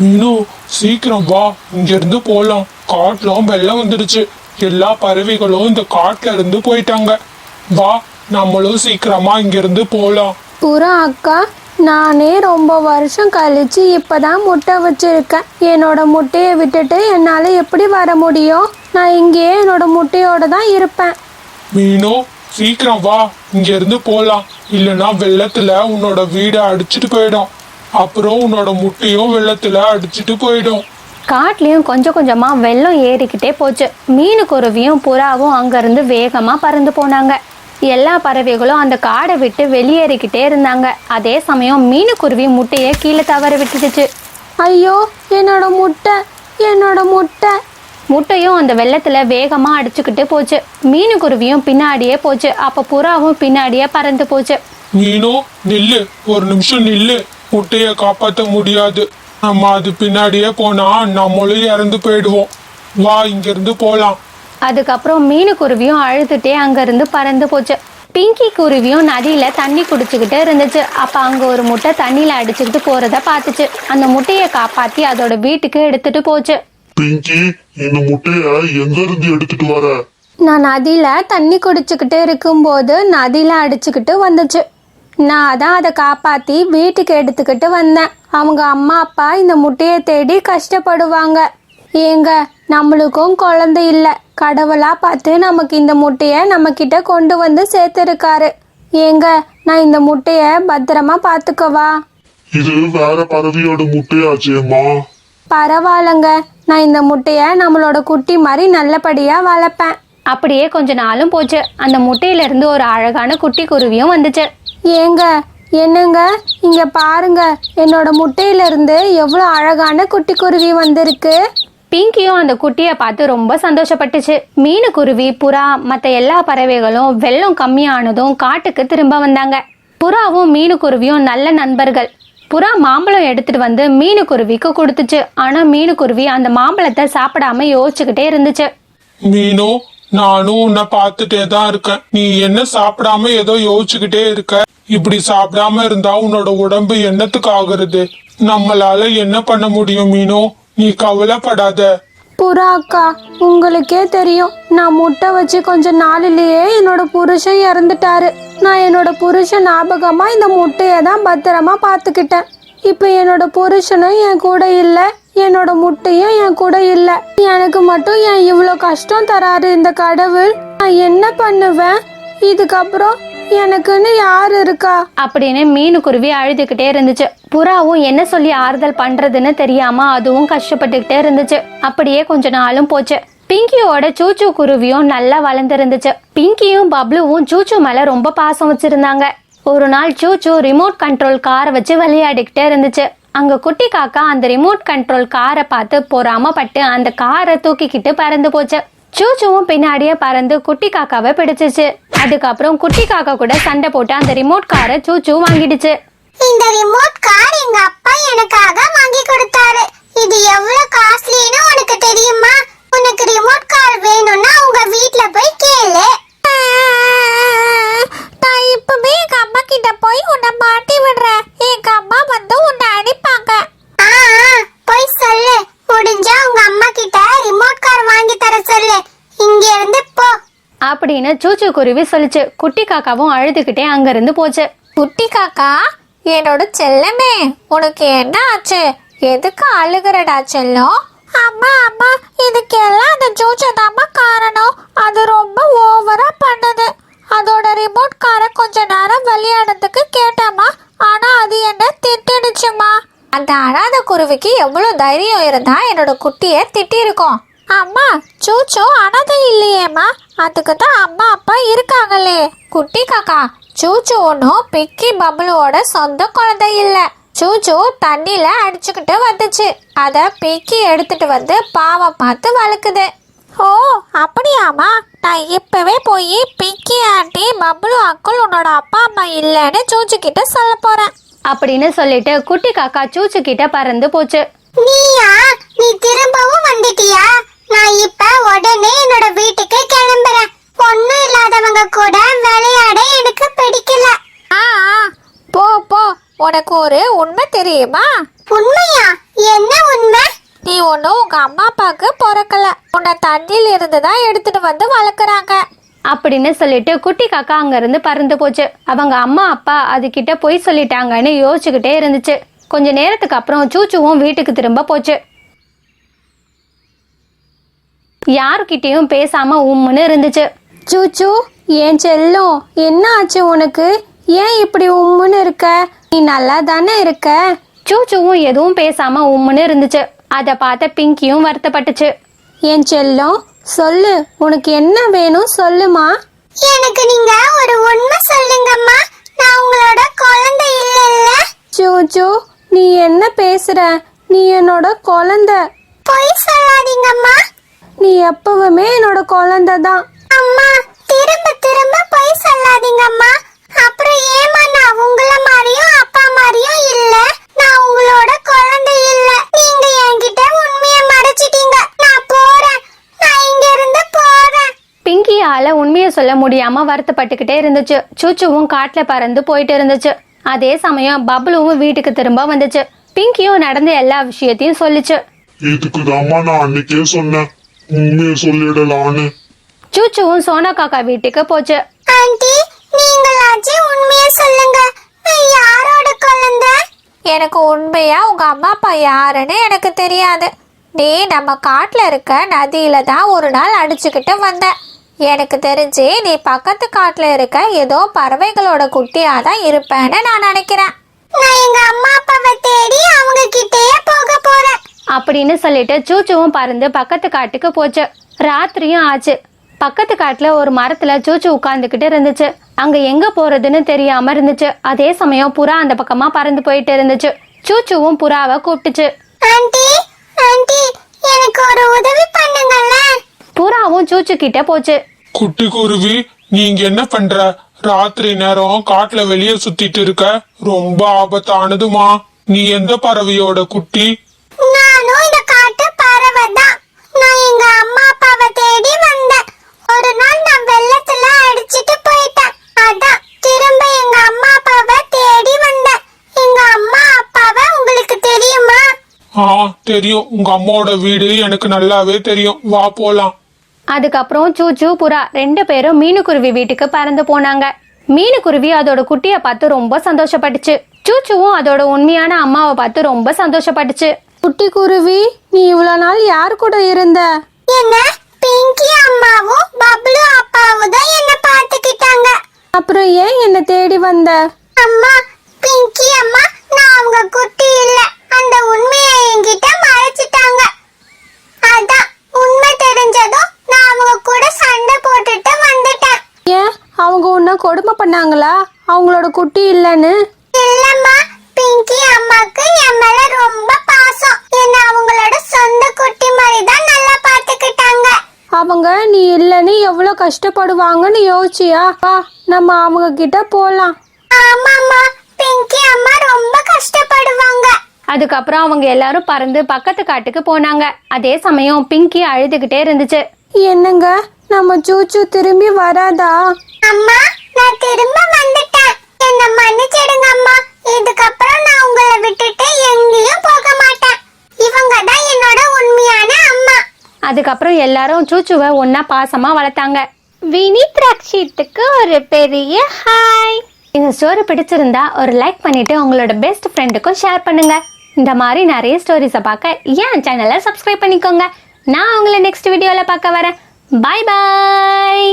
மீனு சீக்கிரம் வா. இங்க இருந்து போலாம். காட்டுலாம் வெள்ளம் வந்துடுச்சு. எல்லா பறவைகளும் இந்த காட்டுல இருந்து போயிட்டாங்க. வா நம்மளும் சீக்கிரமா இங்க இருந்து போலாம். புறா அக்கா நானே ரொம்ப வருஷம் கழிச்சு இப்பதான் முட்டை வச்சிருக்கேன். என்னோட முட்டையை விட்டுட்டு என்னால எப்படி வர முடியும்? நான் இங்கேயே என்னோட முட்டையோட தான் இருப்பேன். மீனு சீக்கிரம் வா. இங்க இருந்து போலாம். இல்லைன்னா வெள்ளத்துல உன்னோட வீடை அடிச்சிட்டு போயிடும். அப்புறம் உன்னோட முட்டையும் வெள்ளத்துல அடிச்சிட்டு போயிடும். காட்டுலயும் கொஞ்சம் கொஞ்சமா வெள்ளம் ஏறிக்கிட்டே போச்சு. மீனுக்குருவியும் புறாவும் அங்கிருந்து வேகமா பறந்து போனாங்க. எல்லா பறவைகளும் அந்த காடை விட்டு வெளியேறிக்கிட்டே இருந்தாங்க. அதே சமயம் மீனுக்குருவி முட்டையை கீழே தவற விட்டுடுச்சு. ஐயோ என்னோட முட்டை என்னோட முட்டை. முட்டையும் அந்த வெள்ளத்துல வேகமா அடிச்சுக்கிட்டு போச்சு. மீனுக்குருவியும் பின்னாடியே போச்சு. அப்ப புறாவும் பின்னாடியே பறந்து போச்சு. மீனு நில்லு ஒரு நிமிஷம் நில்லு. முட்டைய காப்பாத்த முடியாது. நம்ம அது பின்னாடியே போனா நம்மளும் இறந்து போயிடுவோம். வா இங்க இருந்து போலாம். அதுக்கப்புறம் மீனுக்குருவியும் அழுதுட்டே அங்கிருந்து பறந்து போச்சு. பிங்கி குருவியும் நதியில தண்ணி குடிச்சுக்கிட்டு இருந்துச்சு. அப்ப அங்க ஒரு முட்டை தண்ணியில அடிச்சுக்கிட்டு போறத பார்த்துச்சு. அந்த முட்டையை காப்பாத்தி அதோட வீட்டுக்கு எடுத்துட்டு போச்சு. பிங்கி இந்த முட்டைய எங்க இருந்து எடுத்துட்டு வர? நான் நதியில தண்ணி குடிச்சுக்கிட்டு இருக்கும்போது நதியில அடிச்சுக்கிட்டு வந்துச்சு. நான் தான் அதை காப்பாத்தி வீட்டுக்கு எடுத்துக்கிட்டு வந்தேன். அவங்க அம்மா அப்பா இந்த முட்டையை தேடி கஷ்டப்படுவாங்க. ஏங்க நம்மளுக்கும் குழந்தை இல்லை. கடவுளா பார்த்து நமக்கு இந்த முட்டையை நம்ம கிட்ட கொண்டு வந்து சேர்த்துருக்காரு. ஏங்க நான் இந்த முட்டையை பத்திரமா பார்த்துக்கவா? இது வேற பறவையோட முட்டையாச்சேம்மா. பரவாயில்லைங்க. நான் இந்த முட்டையை நம்மளோட குட்டி மாதிரி நல்லபடியா வளர்ப்பேன். அப்படியே கொஞ்ச நாளும் போச்சு. அந்த முட்டையில இருந்து ஒரு அழகான குட்டி குருவியும் வந்துச்சு. ஏங்க என்னங்க? இங்க பாருங்க என்னோட முட்டையில இருந்து எவ்வளவு அழகான குட்டி குருவி வந்திருக்கு. பிங்கியும் அந்த குட்டியை பார்த்து ரொம்ப சந்தோஷப்பட்டுச்சு. மீனுக்குருவி புறா மற்ற எல்லா பறவைகளும் வெள்ளம் கம்மியானதும் காட்டுக்கு திரும்ப வந்தாங்க. புறாவும் மீனுக்குருவியும் நல்ல நண்பர்கள். புறா மாம்பழம் எடுத்துட்டு வந்து மீனுக்குருவிக்கு கொடுத்துச்சு. ஆனா மீனுக்குருவி அந்த மாம்பழத்தை சாப்பிடாம யோசிச்சுக்கிட்டே இருந்துச்சு. மீனு நானும் உன்னை பார்த்துட்டே தான் இருக்கேன். நீ என்ன சாப்பிடாம ஏதோ யோசிச்சுக்கிட்டே இருக்க? இப்படி சாப்பிடாம இருந்தா உன்னோட உடம்பு என்னத்துக்கு ஆகுறது நம்மளால என்ன பண்ண முடியும் மீனோ? நீ கவலைப்படாத. புறா அக்கா உங்களுக்கே தெரியும். நான் முட்டை வச்சு கொஞ்ச நாளிலேயே என்னோட புருஷன் இறந்துட்டாரு. நான் என்னோட புருஷன் ஞாபகமா இந்த முட்டையை தான் பத்திரமா பார்த்துக்கிட்டேன். இப்போ என்னோட புருஷனும் என் கூட இல்லை. என்னோட முட்டையும் என் கூட இல்லை. எனக்கு மட்டும் ஏன் இவ்வளோ கஷ்டம் தராரு இந்த கடவுள்? நான் என்ன பண்ணுவேன்? இதுக்கப்புறம் எனக்குன்னு யார் இருக்கா? அப்படின்னு மீனுக்குருவி அழுதுகிட்டே இருந்துச்சு. புறாவும் என்ன சொல்லி ஆறுதல் பண்றதுன்னு தெரியாம அதுவும் கஷ்டப்பட்டுக்கிட்டே இருந்துச்சு. அப்படியே கொஞ்ச நாளும் போச்சு. பிங்கியோட சூச்சு குருவியும் நல்லா வளர்ந்துருந்துச்சு. பிங்கியும் பப்ளுவும் சூச்சு மேல ரொம்ப பாசம் வச்சிருந்தாங்க. ஒரு நாள் சூச்சு ரிமோட் கண்ட்ரோல் காரை வச்சு விளையாடிக்கிட்டே இருந்துச்சு. அங்க குட்டி காக்கா அந்த ரிமோட் கண்ட்ரோல் காரை பார்த்து பொறாமப்பட்டு அந்த காரை தூக்கிக்கிட்டு பறந்து போச்சு. சூச்சுவும் பின்னாடியே பறந்து குட்டி காக்காவை பிடிச்சிச்சு. அதுக்கப்புறம் குட்டி காக்கா கூட சண்டை போட்டு அந்த ரிமோட் காரை சூச்சு வாங்கிடுச்சு. இந்த ரிமோட் கார் எங்க அப்பா எனக்காக வாங்கி கொடுத்தாரு. இது எவ்வளவு காஸ்ட்லின்னு உனக்கு தெரியுமா? உனக்கு ரிமோட் கார் வேணும்னா உங்க வீட்ல போய் கேளு. நான் இப்பவே எங்க அம்மா கிட்ட போய் உன்னை மாட்டி விடுறேன். எங்க அம்மா வந்து உன்னை அடிப்பாங்க ஆ ஆ, போய் சொல்லு முடிஞ்சா உங்க அம்மா கிட்ட ரிமோட் கார் வாங்கி தர சொல்லு இங்க இருந்து போ அப்படின்னு சூச்சு குருவி சொல்லுச்சு. குட்டி காக்காவும் அழுதுகிட்டே அங்கிருந்து போச்சு. குட்டி காக்கா என்னோட செல்லமே உனக்கு என்ன ஆச்சு? எதுக்கு அழுகிறடா செல்லம் அம்மா அம்மா இதுக்கெல்லாம் அந்த ஜூஜதாம்மா காரணம். அது ரொம்ப ஓவரா பண்ணுது. அதோட ரிமோட் காரை கொஞ்ச நேரம் விளையாடுறதுக்கு கேட்டேம்மா. ஆனா அது என்ன திட்டிடுச்சுமா அந்த அனாத குருவிக்கு எவ்வளவு தைரியம் இருந்தா என்னோட குட்டியை திட்டிருக்கோம் அம்மா சூச்சு அனாதை இல்லையேம்மா. அதுக்கு தான் அம்மா அப்பா இருக்காங்களே. குட்டி காக்கா சூச்சு ஒன்றும் பிக்கி பபுளுவோட சொந்த குழந்தை இல்லை. சூச்சு தண்ணியில அடிச்சுக்கிட்டு வந்துச்சு. அதை பிக்கி எடுத்துட்டு வந்து பாவம் பார்த்து வளர்க்குது. ஓ அப்படியாம்மா. நான் இப்பவே போய் பிக்கி ஆண்டி பபுளு அக்குள் உன்னோட அப்பா அம்மா இல்லைன்னு சூச்சு கிட்ட சொல்ல போறேன். அப்படின்னு சொல்லிட்டு குட்டி காக்கா சூச்சு கிட்ட பறந்து போச்சு. நீயா? நீ திரும்பவும் வந்துட்டியா? நான் இப்ப உடனே என்னோட வீட்டுக்கு கிளம்புறேன். ஒண்ணும் இல்லாதவங்க கூட விளையாட எனக்கு பிடிக்கல. ஆ ஆ, போ போ. உனக்கு ஒரு உண்மை தெரியுமா? உண்மையா? என்ன உண்மை? நீ ஒன்றும் உங்க அம்மா அப்பாவுக்கு பிறக்கல. உன்னை தண்ணியில இருந்து தான் எடுத்துட்டு வந்து வளர்க்குறாங்க. அப்படின்னு சொல்லிட்டு குட்டி காக்கா அங்கிருந்து பறந்து போச்சு. அவங்க அம்மா அப்பா அதுகிட்ட பொய் சொல்லிட்டாங்கன்னு யோசிச்சுக்கிட்டே இருந்துச்சு. கொஞ்ச நேரத்துக்கு அப்புறம் சூச்சுவும் வீட்டுக்கு திரும்ப போச்சு. யாருக்கிட்டேயும் பேசாம உம்முன்னு இருந்துச்சு. சூச்சு ஏன் செல்லம் என்ன ஆச்சு உனக்கு? ஏன் இப்படி உம்முன்னு இருக்க? நீ நல்லா தானே இருக்க? சூச்சுவும் எதுவும் பேசாம உம்முன்னு இருந்துச்சு. அதை பார்த்த பிங்கியும் வருத்தப்பட்டுச்சு. என் செல்லம் சொல்லு உனக்கு என்ன வேணும் சொல்லுமா? எனக்கு நீங்க ஒரு உண்மை சொல்லுங்கம்மா. நான் உங்களோட குழந்தை இல்லைல்ல. சூச்சு நீ என்ன பேசுற? நீ என்னோட குழந்தை. பொய் சொல்லாதீங்கம்மா. நீ எப்பவுமே என்னோட குழந்தை தான் அம்மா திரும்ப திரும்ப பொய் சொல்லாதீங்கம்மா அப்புறம் ஏமா நான் உங்கள மாதிரியும் அப்பா மாதிரியும் இல்ல. நான் உங்களோட குழந்தை இல்ல. நீங்க என்கிட்ட உண்மையை மறைச்சிட்டீங்க. நான் போறேன். நான் இங்க இருந்து போறேன். பிங்கியால உண்மையை சொல்ல முடியாம வருத்தப்பட்டுக்கிட்டே இருந்துச்சு. சூச்சுவும் காட்டுல பறந்து போயிட்டு இருந்துச்சு. அதே சமயம் பப்ளுவும் வீட்டுக்கு திரும்ப வந்துச்சு. பிங்கியும் நடந்த எல்லா விஷயத்தையும் சொல்லுச்சு. இதுக்கு நான் அன்னைக்கே சொன்னேன். உண்மையை சொல்லிடலான்னு சூச்சுவும் சோனா காக்கா வீட்டுக்கு போச்சு. ஆண்டி நீங்களாச்சும் உண்மையை சொல்லுங்க. யாரோட குழந்தை எனக்கு உண்மையா உங்க அம்மா அப்பா யாருன்னு எனக்கு தெரியாது. நீ நம்ம காட்டுல இருக்க நதியில தான் ஒரு நாள் அடிச்சுக்கிட்டு வந்த எனக்கு தெரிஞ்சு நீ பக்கத்து காட்டுல இருக்க ஏதோ பறவைகளோட குட்டியா தான் இருப்பேன்னு நான் நினைக்கிறேன். நான் எங்க அம்மா அப்பாவை தேடி அவங்க கிட்டேயே போக போறேன். அப்படின்னு சொல்லிட்டு சூச்சுவும் பறந்து பக்கத்து காட்டுக்கு போச்சு. ராத்திரியும் ஆச்சு. பக்கத்து காட்டுல ஒரு மரத்துல சூச்சு உட்கார்ந்துகிட்டு இருந்துச்சு. அங்க எங்க போறதுன்னு தெரியாம இருந்துச்சு. அதே சமயம் புறா அந்த பக்கமா பறந்து போயிட்டு இருந்துச்சு. சூச்சுவும் புறாவை கூப்பிட்டுச்சு. ஆண்டி ஆண்டி எனக்கு ஒரு உதவி பண்ணுங்கல்ல புறாவும் சூச்சு கிட்ட போச்சு. குட்டி குருவி நீங்க என்ன பண்ற? ராத்திரி நேரம் காட்டுல வெளியே சுத்திட்டு இருக்க. ரொம்ப ஆபத்தானதுமா. நீ எந்த பறவையோட குட்டி? நானும் இந்த காட்டு பறவை தான் நான் எங்க அம்மா அப்பாவை தேடி வந்தேன். ஒரு நாள் நான் வெள்ளத்துல அடிச்சிட்டு போயிட்டேன். அதான் திரும்ப எங்க அம்மா அப்பாவை தேடி வந்தேன். எங்க அம்மா அப்பாவை உங்களுக்கு தெரியுமா? ஆ தெரியும். உங்க அம்மாவோட வீடு எனக்கு நல்லாவே தெரியும். வா போலாம். அதுக்கப்புறம் சூச்சு புறா ரெண்டு பேரும் மீனுக்குருவி வீட்டுக்கு பறந்து போனாங்க. மீனுக்குருவி அதோட குட்டிய பார்த்து ரொம்ப சந்தோஷப்பட்டுச்சு. சூச்சுவும் அதோட உண்மையான அம்மாவை பார்த்து ரொம்ப சந்தோஷப்பட்டுச்சு. குட்டி குருவி நீ இவ்வளவு நாள் யார் கூட இருந்த? என்ன? பிங்கி அம்மாவும் பப்ளு அப்பாவும் தான் என்ன பார்த்துக்கிட்டாங்க. அப்புறம் ஏன் என்ன தேடி வந்த? அம்மா பிங்கி அம்மா நான் அவங்க குட்டி இல்ல. அந்த உண்மையை என்கிட்ட மறைச்சிட்டாங்க. அதான் உண்மை தெரிஞ்சதும் நான் அவங்க கூட சண்டை போட்டுட்டு வந்துட்டேன். ஏன்? அவங்க உன்னை கொடுமை பண்ணாங்களா? அவங்களோட குட்டி இல்லைன்னு? பிங்கி அம்மாக்கு என் மேல ரொம்ப பாசம். என்ன அவங்களோட சொந்த குட்டி மாதிரி தான் நல்லா பார்த்துக்கிட்டாங்க அவங்க நீ இல்லைன்னு எவ்வளோ கஷ்டப்படுவாங்கன்னு யோசிச்சியா? வா நம்ம அவங்க கிட்ட போலாம். ஆமாம்மா பிங்கி அம்மா ரொம்ப கஷ்டப்படுவாங்க. அதுக்கப்புறம் அவங்க எல்லாரும் பறந்து பக்கத்து காட்டுக்கு போனாங்க. அதே சமயம் பிங்கி அழுதுகிட்டே இருந்துச்சு. என்னங்க நம்ம சூச்சு திரும்பி வராதா? அம்மா நான் திரும்ப வந்துட்டேன். என்ன மன்னிச்சிடுங்க அம்மா இதுக்கப்புறம் நான் உங்களை விட்டுட்டு எங்கேயும் போக மாட்டேன் இவங்க தான் என்னோட உண்மையான அம்மா அதுக்கப்புறம் எல்லாரும் சூச்சுவை ஒன்னா பாசமா வளர்த்தாங்க. வினித் ரக்ஷித்துக்கு ஒரு பெரிய ஹாய். இந்த ஸ்டோரி பிடிச்சிருந்தா ஒரு லைக் பண்ணிட்டு உங்களோட பெஸ்ட் ஃப்ரெண்டுக்கும் ஷேர் பண்ணுங்க. இந்த மாதிரி நிறைய ஸ்டோரிஸை பார்க்க என் சேனலை சப்ஸ்கிரைப் பண்ணிக்கோங்க. நான் உங்களை நெக்ஸ்ட் வீடியோவில் பார்க்க வரேன். பாய் பாய்